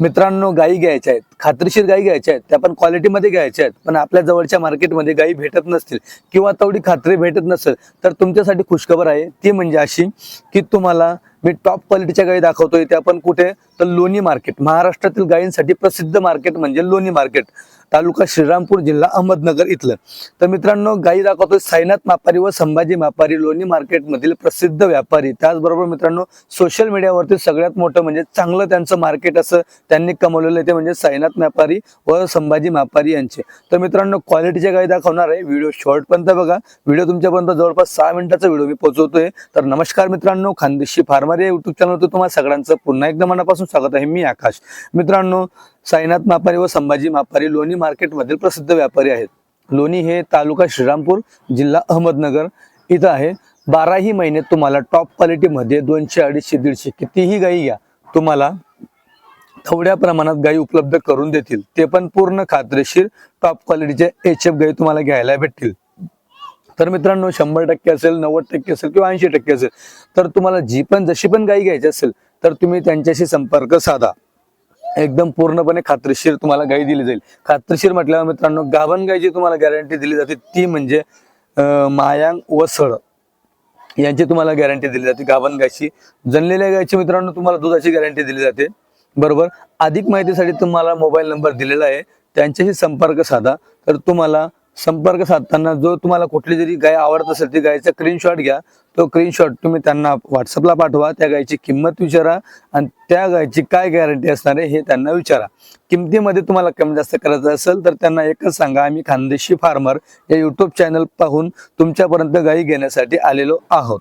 मित्रांनो गायी घ्यायच्या आहेत खात्रीशीर गायी घ्यायच्या आहेत त्या पण क्वालिटीमध्ये घ्यायच्या आहेत पण आपल्या जवळच्या मार्केटमध्ये गायी भेटत नसतील किंवा तेवढी खात्री भेटत नसेल तर तुमच्यासाठी खुशखबर आहे. ती म्हणजे अशी की तुम्हाला मी टॉप क्वालिटीच्या गायी दाखवतोय त्या पण कुठे? तर लोणी मार्केट महाराष्ट्रातील गायींसाठी प्रसिद्ध मार्केट म्हणजे लोणी मार्केट तालुका श्रीरामपूर जिल्हा अहमदनगर इथलं. तर मित्रांनो गायी दाखवतोय साईनाथ मापारी व संभाजी मापारी लोणी मार्केटमधील प्रसिद्ध व्यापारी. त्याचबरोबर मित्रांनो सोशल मीडियावरती सगळ्यात मोठं म्हणजे चांगलं त्यांचं मार्केट असं त्यांनी कमवलेलं आहे ते म्हणजे साईनाथ व्यापारी व संभाजी मापारी यांचे. तर मित्रांनो क्वालिटीच्या गायी दाखवणार आहे. व्हिडिओ शॉर्टपर्यंत बघा. व्हिडिओ तुमच्यापर्यंत जवळपास सहा मिनिटाचा व्हिडिओ मी पोहोचवतोय. तर नमस्कार मित्रांनो खानदेशी फार्मा या युट्यूब चॅनलवर तुम्हाला सगळ्यांचं पुन्हा एकदा मनापासून स्वागत आहे. मी आकाश. मित्रांनो साईनाथ मापारी व संभाजी मापारी लोणी मार्केटमधील प्रसिद्ध व्यापारी आहेत. लोणी हे तालुका श्रीरामपूर जिल्हा अहमदनगर इथं आहे. बाराही महिने तुम्हाला टॉप क्वालिटीमध्ये दोनशे अडीचशे दीडशे कितीही गाई घ्या तुम्हाला थोड्या प्रमाणात गाई उपलब्ध करून देतील. ते पण पूर्ण खात्रीशीर टॉप क्वालिटीचे एच एफ गाई तुम्हाला घ्यायला भेटतील. तर मित्रांनो शंभर टक्के असेल नव्वद टक्के असेल किंवा ऐंशी टक्के असेल तर तुम्हाला जी पण जशी पण गाई घ्यायची असेल तर तुम्ही त्यांच्याशी संपर्क साधा. एकदम पूर्णपणे खात्रीशीर तुम्हाला गाई दिली जाईल. खात्रीशीर म्हटल्यावर मित्रांनो गाभण गायची तुम्हाला गॅरंटी दिली जाते ती म्हणजे मायांग व सळ. यांची तुम्हाला गॅरंटी दिली जाते. गाभण गायची जनलेल्या गायची मित्रांनो तुम्हाला दुधाची गॅरंटी दिली जाते. बरोबर? अधिक माहितीसाठी तुम्हाला मोबाईल नंबर दिलेला आहे. त्यांच्याशी संपर्क साधा. तर तुम्हाला संपर्क साधताना जो तुम्हाला कुठली जरी गाय आवडत असेल ती गायचा स्क्रीनशॉट घ्या. तो स्क्रीनशॉट तुम्ही त्यांना व्हॉट्सअपला पाठवा. त्या गायची किंमत विचारा आणि त्या गायची काय गॅरंटी असणार आहे हे त्यांना विचारा. किमतीमध्ये तुम्हाला कमी जास्त करायचं असेल तर त्यांना एकच सांगा. आम्ही खानदेशी फार्मर या युट्यूब चॅनल पाहून तुमच्यापर्यंत गायी घेण्यासाठी आलेलो आहोत.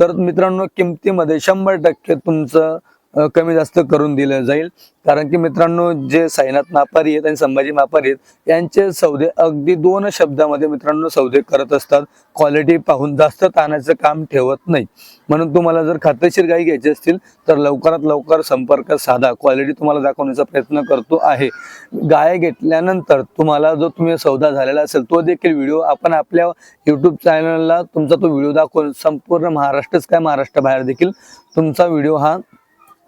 तर मित्रांनो किमतीमध्ये शंभर टक्के तुमचं कमी जास्त करून दिलं जाईल. कारण की मित्रांनो जे साईनाथ मापारी आहेत आणि संभाजी मापारी आहेत यांचे सौदे अगदी दोन शब्दामध्ये मित्रांनो सौदे करत असतात. क्वालिटी पाहून जास्त ताणाचं काम ठेवत नाही. म्हणून तुम्हाला जर खात्रीशीर गाई घ्यायची असतील तर लवकरात लवकर संपर्क साधा. क्वालिटी तुम्हाला दाखवण्याचा प्रयत्न करतो आहे. गाय घेतल्यानंतर तुम्हाला जो तुम्ही सौदा झालेला असेल तो देखील व्हिडिओ आपण आपल्या युट्यूब चॅनलला तुमचा तो व्हिडिओ दाखवून संपूर्ण महाराष्ट्रच काय महाराष्ट्राबाहेर देखील तुमचा व्हिडिओ हा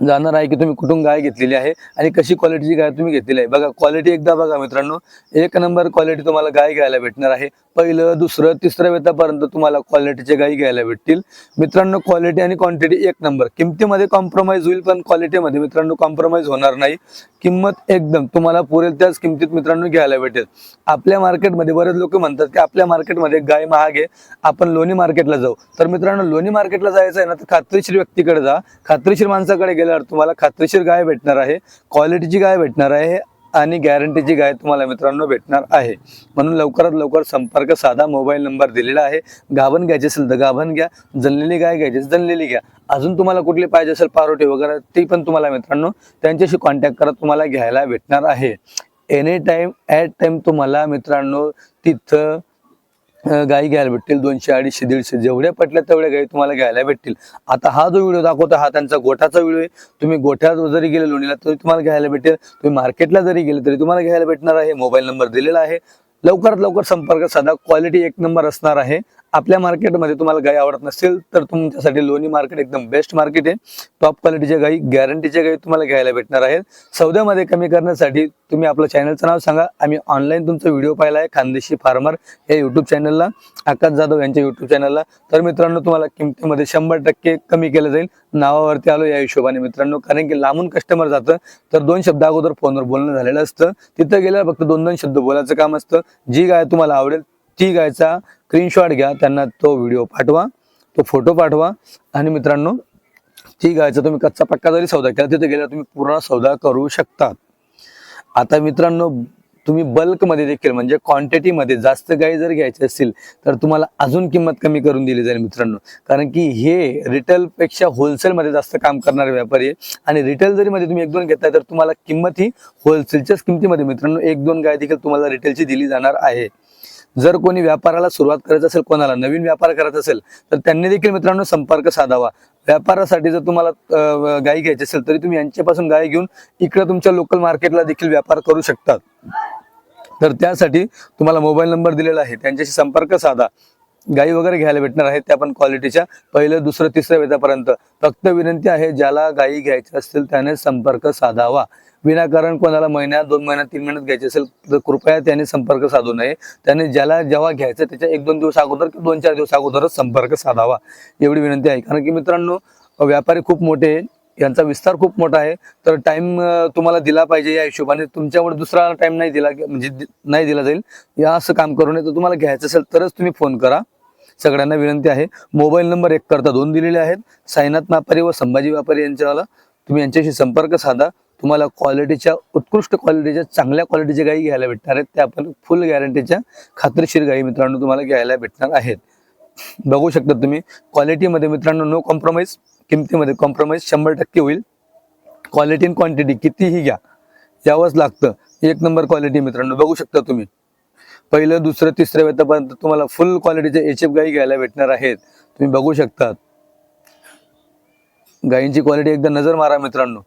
जाणार आहे की तुम्ही कुठून गाय घेतलेली आहे आणि कशी क्वालिटीची गाय तुम्ही घेतलेली आहे? बघा क्वालिटी एकदा बघा मित्रांनो. एक नंबर क्वालिटी तुम्हाला गाय घ्यायला भेटणार आहे. पहिलं दुसरं तिसरं वेतापर्यंत तुम्हाला क्वालिटीचे गायी घ्यायला भेटतील. मित्रांनो क्वालिटी आणि क्वांटिटी एक नंबर किमतीमध्ये कॉम्प्रोमाइज होईल पण क्वालिटीमध्ये मित्रांनो कॉम्प्रोमाइज होणार नाही. किंमत एकदम तुम्हाला पुरेल त्याच किमतीत मित्रांनो घ्यायला भेटेल. आपल्या मार्केटमध्ये बरेच लोक म्हणतात की आपल्या मार्केटमध्ये गाय महाग आहे आपण लोणी मार्केटला जाऊ. तर मित्रांनो लोणी मार्केटला जायचं आहे ना तर खात्रीशीर व्यक्तीकडे जा. खात्रीशीर माणसाकडे गेल्यावर तुम्हाला खात्रीशीर गाय भेटणार आहे क्वालिटीची गाय भेटणार आहे आणि गॅरंटीची गाय तुम्हाला मित्रांनो भेटणार आहे. म्हणून लवकरात लवकर संपर्क साधा मोबाईल नंबर दिलेला आहे. गाभण घ्यायची असेल तर गाभण घ्या जनलेली गाय घ्यायची असेल जनलेली घ्या. अजून तुम्हाला कुठली पाहिजे असेल पारोटे वगैरे ती पण तुम्हाला मित्रांनो त्यांच्याशी कॉन्टॅक्ट करत तुम्हाला घ्यायला भेटणार आहे. एनी टाईम ॲट टाईम तुम्हाला मित्रांनो तिथं गाई घ्यायला भेटतील. दोनशे अडीचशे दीडशे जेवढ्या पटल्या तेवढ्या गाई तुम्हाला घ्यायला भेटतील. आता हा जो व्हिडिओ दाखवतो हा त्यांचा गोठाचा व्हिडिओ आहे. तुम्ही गोठ्यात जरी गेले लोणीला तरी तुम्हाला घ्यायला भेटेल. तुम्ही मार्केटला जरी गेले तरी तुम्हाला घ्यायला भेटणार आहे. मोबाईल नंबर दिलेला आहे. लवकरात लवकर संपर्क साधा. क्वालिटी एक नंबर असणार आहे. आपल्या मार्केटमध्ये तुम्हाला गाई आवडत नसेल तर तुमच्यासाठी लोणी मार्केट एकदम बेस्ट मार्केट आहे. टॉप क्वालिटीच्या गाई गॅरंटीच्या गाई तुम्हाला घ्यायला भेटणार आहेत. सौद्यामध्ये कमी करण्यासाठी तुम्ही आपलं चॅनलचं नाव सांगा. आम्ही ऑनलाईन तुमचा व्हिडिओ पाहिला आहे खानदेशी फार्मर या युट्यूब चॅनलला आकाश जाधव यांच्या युट्यूब चॅनलला तर मित्रांनो तुम्हाला किमतीमध्ये शंभर टक्के कमी केलं जाईल. नावावरती आलो या हिशोबाने मित्रांनो कारण की लांबून कस्टमर जातं. तर दोन शब्द अगोदर फोनवर बोलणं झालेलं असतं. तिथं गेल्यावर फक्त दोन दोन शब्द बोलायचं काम असतं. जी गाय तुम्हाला आवडेल ती गायचा स्क्रीनशॉट घ्या त्यांना तो व्हिडिओ पाठवा तो फोटो पाठवा. आणि मित्रांनो ती गायचा तुम्ही कच्चा पक्का जरी सौदा केला तिथे गेल्यावर तुम्ही पूर्ण सौदा करू शकता आता मित्रांनो तुम्ही बल्कमध्ये देखील म्हणजे क्वांटिटीमध्ये जास्त गाई जर घ्यायची असतील तर तुम्हाला अजून किंमत कमी करून दिली जाईल मित्रांनो. कारण की हे रिटेलपेक्षा होलसेलमध्ये जास्त काम करणारे व्यापारी आहे. आणि रिटेल जरी मध्ये तुम्ही एक दोन घेताय तर तुम्हाला किंमत ही होलसेलच्याच किमतीमध्ये मित्रांनो एक दोन गाय देखील तुम्हाला रिटेलची दिली जाणार आहे. जर कोणी व्यापाराला सुरुवात करायचं असेल कोणाला नवीन व्यापार करायचा असेल तर त्यांनी देखील मित्रांनो संपर्क साधावा. व्यापारासाठी जर तुम्हाला गाई घ्यायची असेल तरी तुम्ही यांच्यापासून गाय घेऊन इकडे तुमच्या लोकल मार्केटला देखील व्यापार करू शकतात. तर त्यासाठी तुम्हाला मोबाईल नंबर दिलेला आहे. त्यांच्याशी संपर्क साधा. गाई वगैरे घ्यायला भेटणार आहेत त्या पण क्वालिटीच्या पहिलं दुसरं तिसऱ्या वेतापर्यंत. फक्त विनंती आहे ज्याला गाई घ्यायची असतील त्याने संपर्क साधावा. विनाकारण कोणाला महिन्यात दोन महिन्यात तीन महिन्यात घ्यायचे असेल तर कृपया त्याने संपर्क साधू नये. त्याने ज्याला जेव्हा घ्यायचं त्याच्या एक दोन दिवस अगोदर किंवा दोन चार दिवस अगोदरच संपर्क साधावा. एवढी विनंती आहे. कारण की मित्रांनो व्यापारी खूप मोठे यांचा विस्तार खूप मोठा आहे. तर टाइम तुम्हाला दिला पाहिजे या हिशोबाने. तुमच्यावर दुसरा टाइम नाही दिला म्हणजे नाही दिला जाईल. या असं काम करू नये तर तुम्हाला घ्यायचं असेल तरच तुम्ही फोन करा. सगळ्यांना विनंती आहे. मोबाईल नंबर एक करता दोन दिलेले आहेत. साईनाथ व्यापारी व संभाजी व्यापारी यांच्यावाला तुम्ही यांच्याशी संपर्क साधा. तुम्हाला क्वालिटीच्या उत्कृष्ट क्वालिटीच्या चांगल्या क्वालिटीच्या गायी घ्यायला भेटणार आहेत. त्या आपण फुल गॅरंटीच्या खात्रीशीर गायी मित्रांनो तुम्हाला घ्यायला भेटणार आहेत. बघू शकता तुम्ही. क्वालिटीमध्ये मित्रांनो नो कॉम्प्रोमाइज किमतीमध्ये कॉम्प्रोमाइज शंभर टक्के होईल. क्वालिटी आणि क्वांटिटी कितीही घ्या. यावंच लागतं. एक नंबर क्वालिटी मित्रांनो. बघू शकता तुम्ही. पहिलं दुसरं तिसऱ्या वेतापर्यंत तुम्हाला फुल क्वालिटीचे एच एफ गाई घ्यायला भेटणार आहेत. तुम्ही बघू शकतात. गायींची क्वालिटी एकदा नजर मारा मित्रांनो.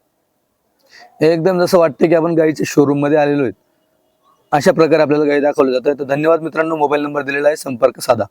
एकदम जसं वाटतं की आपण गाईच्या शोरूममध्ये आलेलो आहेत. अशा प्रकारे आपल्याला गाई दाखवलं जातं तर धन्यवाद मित्रांनो. मोबाईल नंबर दिलेला आहे. संपर्क साधा.